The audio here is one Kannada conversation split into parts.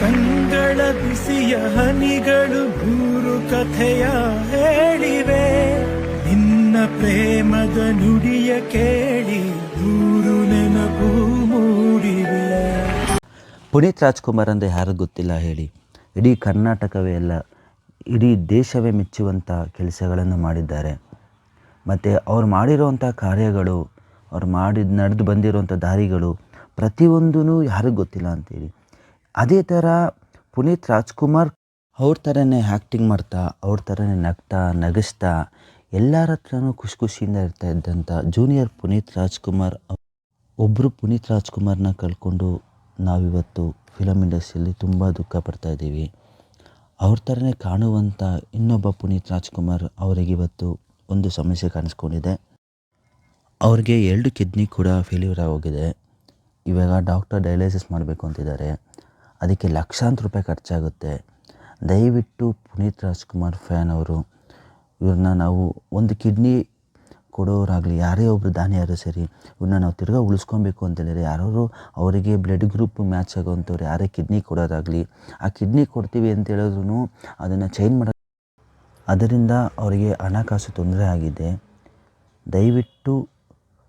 ಕಂಗಳ ಬಿಸಿಯ ಹನಿಗಳು ಭೂರು ಕಥೆಯ ಹೇಳಿವೆ. ನಿನ್ನ ಪ್ರೇಮದ ನುಡಿಯ ಕೇಳಿ ದೂರು ನೆನಪು ಮೂಡಿವೆ. ಪುನೀತ್ ರಾಜ್ಕುಮಾರ್ ಅಂದರೆ ಯಾರು ಗೊತ್ತಿಲ್ಲ ಹೇಳಿ. ಇಡೀ ಕರ್ನಾಟಕವೇ ಅಲ್ಲ, ಇಡೀ ದೇಶವೇ ಮೆಚ್ಚುವಂಥ ಕೆಲಸಗಳನ್ನು ಮಾಡಿದ್ದಾರೆ. ಮತ್ತು ಅವ್ರು ಮಾಡಿರುವಂಥ ಕಾರ್ಯಗಳು, ಅವ್ರು ಮಾಡಿದ, ನಡೆದು ಬಂದಿರುವಂಥ ದಾರಿಗಳು ಪ್ರತಿಯೊಂದೂ ಯಾರಿಗೂ ಗೊತ್ತಿಲ್ಲ ಅಂತೇಳಿ. ಅದೇ ಥರ ಪುನೀತ್ ರಾಜ್ಕುಮಾರ್ ಅವ್ರ ಥರನೇ ಆ್ಯಕ್ಟಿಂಗ್ ಮಾಡ್ತಾ, ಅವ್ರ ಥರನೇ ನಗ್ತಾ, ನಗಿಸ್ತಾ, ಎಲ್ಲರ ಹತ್ರನೂ ಖುಷಿ ಖುಷಿಯಿಂದ ಇರ್ತಾ ಇದ್ದಂಥ ಜೂನಿಯರ್ ಪುನೀತ್ ರಾಜ್ಕುಮಾರ್ ಒಬ್ಬರು ಪುನೀತ್ ರಾಜ್ಕುಮಾರ್ನ ಕಳ್ಕೊಂಡು ನಾವಿವತ್ತು ಫಿಲಮ್ ಇಂಡಸ್ಟ್ರಿಯಲ್ಲಿ ತುಂಬ ದುಃಖ ಪಡ್ತಾ ಇದ್ದೀವಿ. ಅವ್ರ ಥರನೇ ಕಾಣುವಂಥ ಇನ್ನೊಬ್ಬ ಪುನೀತ್ ರಾಜ್ಕುಮಾರ್ ಅವರಿಗಿವತ್ತು ಒಂದು ಸಮಸ್ಯೆ ಕಾಣಿಸ್ಕೊಂಡಿದೆ. ಅವ್ರಿಗೆ ಎರಡು ಕಿಡ್ನಿ ಕೂಡ ಫೇಲ್ಯೂರ್ ಆಗೋಗಿದೆ. ಇವಾಗ ಡಾಕ್ಟರ್ ಡಯಾಲಿಸಿಸ್ ಮಾಡಬೇಕು ಅಂತಿದ್ದಾರೆ. ಅದಕ್ಕೆ ಲಕ್ಷಾಂತರ ರೂಪಾಯಿ ಖರ್ಚಾಗುತ್ತೆ. ದಯವಿಟ್ಟು ಪುನೀತ್ ರಾಜ್ಕುಮಾರ್ ಫ್ಯಾನ್ ಅವರು ಇವ್ರನ್ನ ನಾವು ಒಂದು ಕಿಡ್ನಿ ಕೊಡೋರಾಗಲಿ, ಯಾರೇ ಒಬ್ಬರು ದಾನಿಯಾರು ಸರಿ, ಇವ್ರನ್ನ ನಾವು ತಿರ್ಗಾ ಉಳಿಸ್ಕೊಬೇಕು ಅಂತ ಹೇಳಿದ್ರೆ ಯಾರು ಅವರಿಗೆ ಬ್ಲಡ್ ಗ್ರೂಪ್ ಮ್ಯಾಚ್ ಆಗೋವಂಥವ್ರು ಯಾರೇ ಕಿಡ್ನಿ ಕೊಡೋದಾಗಲಿ, ಆ ಕಿಡ್ನಿ ಕೊಡ್ತೀವಿ ಅಂತ ಹೇಳಿದ್ರು ಅದನ್ನು ಚೇಂಜ್ ಮಾಡ, ಅದರಿಂದ ಅವರಿಗೆ ಹಣಕಾಸು ತೊಂದರೆ ಆಗಿದೆ. ದಯವಿಟ್ಟು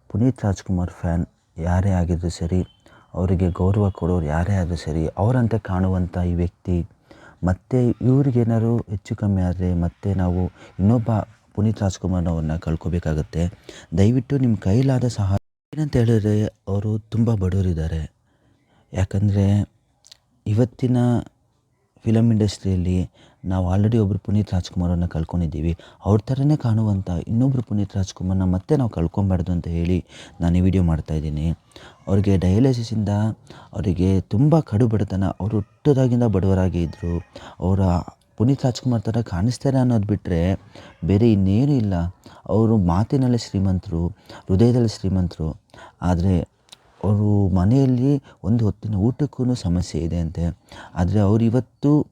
ಪುನೀತ್ ರಾಜ್ಕುಮಾರ್ ಫ್ಯಾನ್, ಯಾರೇ ಆಗಿದ್ದರೂ ಸರಿ ಅವರಿಗೆ ಗೌರವ ಕೊಡೋರು ಯಾರೇ ಆದರೂ ಸರಿ, ಅವರಂತೆ ಕಾಣುವಂಥ ಈ ವ್ಯಕ್ತಿ ಮತ್ತೆ ಇವ್ರಿಗೇನಾದ್ರು ಹೆಚ್ಚು ಕಮ್ಮಿ ಆದರೆ ಮತ್ತೆ ನಾವು ಇನ್ನೊಬ್ಬ ಪುನೀತ್ ರಾಜ್ಕುಮಾರ್ನವ್ರನ್ನ ಕಳ್ಕೊಬೇಕಾಗತ್ತೆ. ದಯವಿಟ್ಟು ನಿಮ್ಮ ಕೈಲಾದ ಸಹಾಯ ಏನಂತ ಹೇಳಿದ್ರೆ ಅವರು ತುಂಬ ಬಡವರಿದ್ದಾರೆ. ಯಾಕಂದರೆ ಇವತ್ತಿನ ಫಿಲಮ್ ಇಂಡಸ್ಟ್ರಿಯಲ್ಲಿ ನಾವು ಆಲ್ರೆಡಿ ಒಬ್ಬರು ಪುನೀತ್ ರಾಜ್ಕುಮಾರನ್ನು ಕಳ್ಕೊಂಡಿದ್ದೀವಿ. ಅವ್ರ ಥರನೇ ಕಾಣುವಂಥ ಇನ್ನೊಬ್ಬರು ಪುನೀತ್ ರಾಜ್ಕುಮಾರ್ನ ಮತ್ತೆ ನಾವು ಕಳ್ಕೊಬಾರ್ದು ಅಂತ ಹೇಳಿ ನಾನು ಈ ವಿಡಿಯೋ ಮಾಡ್ತಾಯಿದ್ದೀನಿ ಅವರಿಗೆ ಡಯಾಲಿಸಿಸಿಂದ ಅವರಿಗೆ ತುಂಬ ಕಡು ಬಡತನ ಅವರು ಹುಟ್ಟದಾಗಿಂದ ಬಡವರಾಗಿ ಇದ್ದರು ಅವರ ಪುನೀತ್ ರಾಜ್ಕುಮಾರ್ ಥರ ಕಾಣಿಸ್ತಾರೆ ಅನ್ನೋದು ಬಿಟ್ಟರೆ ಬೇರೆ ಇನ್ನೇನೂ ಇಲ್ಲ. ಅವರು ಮಾತಿನಲ್ಲಿ ಶ್ರೀಮಂತರು, ಹೃದಯದಲ್ಲಿ ಶ್ರೀಮಂತರು. ಆದರೆ ಅವರು ಮನೆಯಲ್ಲಿ ಒಂದು ಹೊತ್ತಿನ ಊಟಕ್ಕೂ ಸಮಸ್ಯೆ ಇದೆ ಅಂತೆ. ಆದರೆ ಅವರು ಇವತ್ತು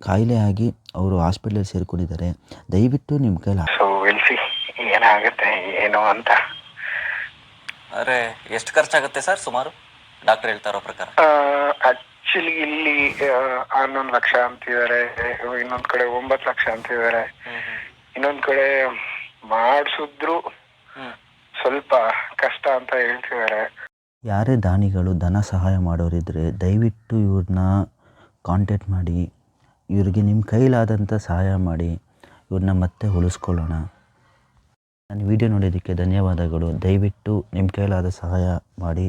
ಕಾಯಿಲೆ ಆಗಿ ಅವರು ಹಾಸ್ಪಿಟ್ಲಲ್ಲಿ ಸೇರ್ಕೊಂಡಿದ್ದಾರೆ. ದಯವಿಟ್ಟು ನಿಮ್ಮ ಕೈಲಿ ಸೊ ಏನಾಗುತ್ತೆ ಏನು ಅಂತ. ಅರೆ ಎಷ್ಟು ಖರ್ಚಾಗುತ್ತೆ ಸರ್ ಸುಮಾರು? ಡಾಕ್ಟರ್ ಹೇಳ್ತಾರೋ ಪ್ರಕಾರ. ಆಕ್ಚುಲಿ ಇಲ್ಲಿ ಹನ್ನೊಂದು ಲಕ್ಷ ಅಂತಿದ್ದಾರೆ ಇನ್ನೊಂದ್ ಕಡೆ ಒಂಬತ್ತು ಲಕ್ಷ ಅಂತಿದ್ದಾರೆ ಇನ್ನೊಂದ್ ಕಡೆ ಮಾಡಿಸಿದ್ರು ಸ್ವಲ್ಪ ಕಷ್ಟ ಅಂತ ಹೇಳ್ತಿದ್ದಾರೆ ಯಾರೇ ದಾನಿಗಳು ಧನ ಸಹಾಯ ಮಾಡೋರಿದ್ರೆ ದಯವಿಟ್ಟು ಇವ್ರನ್ನ ಕಾಂಟ್ಯಾಕ್ಟ್ ಮಾಡಿ. ಇವ್ರಿಗೆ ನಿಮ್ಮ ಕೈಲಾದಂಥ ಸಹಾಯ ಮಾಡಿ, ಇವ್ರನ್ನ ಮತ್ತೆ ಉಳಿಸ್ಕೊಳ್ಳೋಣ ನಾನು ವಿಡಿಯೋ ನೋಡಿದ್ದಕ್ಕೆ ಧನ್ಯವಾದಗಳು. ದಯವಿಟ್ಟು ನಿಮ್ಮ ಕೈಲಾದ ಸಹಾಯ ಮಾಡಿ.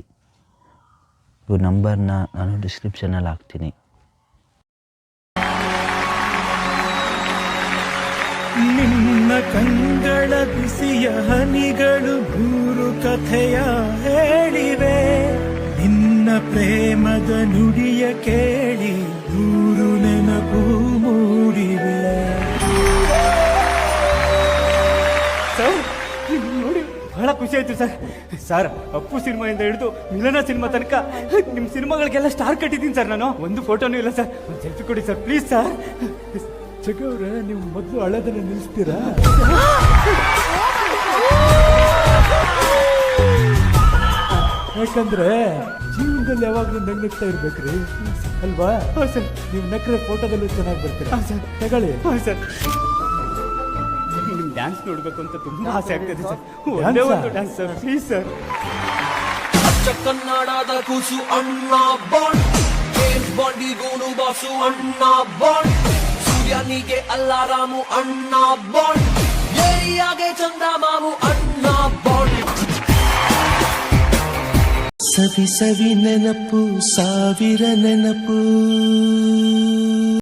ಇವ್ರ ನಂಬರ್ನ ನಾನು ಡಿಸ್ಕ್ರಿಪ್ಷನಲ್ಲಿ ಹಾಕ್ತೀನಿ. ನಿನ್ನ ಕಂಗಳ ಬಿಸಿಯ ಹನಿಗಳು ಭೂರು ಕಥೆಯ ಹೇಳಿವೆ. ನಿನ್ನ ಪ್ರೇಮದ ನುಡಿಯ ಕೇಳಿ ಮೂಡಿವೆ ಸರ್ ನೋಡಿ ಬಹಳ ಖುಷಿ ಆಯ್ತು ಸರ್. ಸರ್ ಅಪ್ಪು ಸಿನಿಮಾಯಿಂದ ಹಿಡಿದು ಮಿಲನ ಸಿನಿಮಾ ತನಕ ನಿಮ್ಮ ಸಿನಿಮಾಗಳಿಗೆಲ್ಲ ಸ್ಟಾರ್ ಕಟ್ಟಿದ್ದೀನಿ ಸರ್ ನಾನು. ಒಂದು ಫೋಟೋನೂ ಇಲ್ಲ ಸರ್. ಒಂದು ಸೆಲ್ಫಿ ಕೊಡಿ ಸರ್ ಪ್ಲೀಸ್ ಸರ್. ಚಕವ್ರೆ ನೀವು ಮೊದಲು ಹಳೆದನ್ನು ನಿಲ್ಲಿಸ್ತೀರಾ ಯಾಕಂದ್ರೆ ಜೀವನದಲ್ಲಿ ಯಾವಾಗಲೂ ನಗ್ನಗ್ತಾ ಇರ್ಬೇಕ್ರಿ. ಅಲ್ವಾ? ಹಾಂ ಸರ್. ನೀವು ನಕ್ರೆ ಫೋಟೋದಲ್ಲೂ ಚೆನ್ನಾಗಿ ಬರ್ತೀರಾ? ಸರ್. ತಗೊಳ್ಳಿ. ಹಾಂ ಸರ್. ನಿಮ್ ಡ್ಯಾನ್ಸ್ ನೋಡ್ಬೇಕು ಅಂತ ತುಂಬಾ ಆಸೆ ಆಗ್ತಿದೆ ಸರ್. ಒಂದೇ? ಒಂದು ಡ್ಯಾನ್ಸ್ ಸರ್. Please sir. ಅಚ್ಚ ಕನ್ನಡದ ಕೂಸು ಅಣ್ಣ ಬಾಂಡ್. ಜೇಮ್ಸ್ ಬಾಂಡಿಗೂನು ಬಾಸು ಅಣ್ಣ ಬಾಂಡ್. ಸೂರ್ಯನಿಗೆ ಅಲ್ಲಾರಾಮು ಅಣ್ಣ ಬಾಂಡ್. ಏರಿಯಾಗೆ ಚಂದಮಾಮು ಅಣ್ಣ ಬಾಂಡ್. ಸವಿ ಸವಿ ನೆನಪು ಸಾವಿರ ನೆನಪು